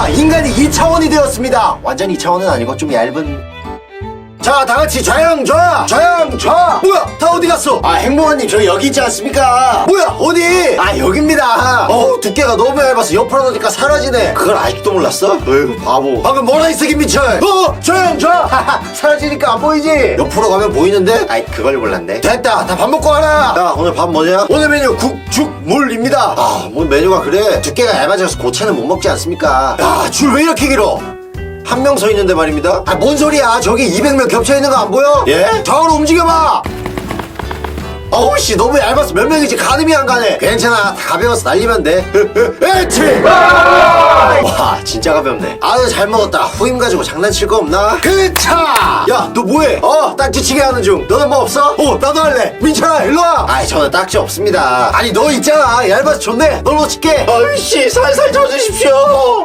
자 인간이 2차원이 되었습니다 완전 2차원은 아니고 좀 얇은 자, 다 같이 좌양 좌, 좌양 좌. 뭐야, 다 어디 갔어? 아, 행복한님 저 여기 있지 않습니까? 뭐야, 어디? 아, 여기입니다. 어, 두께가 너무 얇아서 옆으로 놓으니까 사라지네. 그걸 아직도 몰랐어? 어이구, 바보. 방금 뭐라 했어, 김민철? 어, 좌양 좌. 사라지니까 안 보이지? 옆으로 가면 보이는데? 아이, 그걸 몰랐네. 됐다, 다 밥 먹고 가라. 야, 오늘 밥 뭐냐? 오늘 메뉴 국, 죽, 물입니다. 아, 뭐 메뉴가 그래? 두께가 얇아져서 고체는 못 먹지 않습니까? 야, 줄 왜 이렇게 길어? 한 명 서 있는데 말입니다. 아, 뭔 소리야? 저기 200명 겹쳐 있는 거 안 보여? 예? 좌우로 움직여봐! 어우, 씨, 너무 얇아서 몇 명이지 가늠이 안 가네. 괜찮아. 다 가벼워서 날리면 돼. 에치! 와, 진짜 가볍네. 아유, 잘 먹었다. 후임 가지고 장난칠 거 없나? 그차! 야, 너 뭐해? 어, 딱지치기 하는 중. 너는 뭐 없어? 어, 나도 할래. 민철아, 일로 와. 아이, 저는 딱지 없습니다. 아니, 너 있잖아. 얇아서 좋네. 널로 칠게. 아이씨, 살살 져주십시오.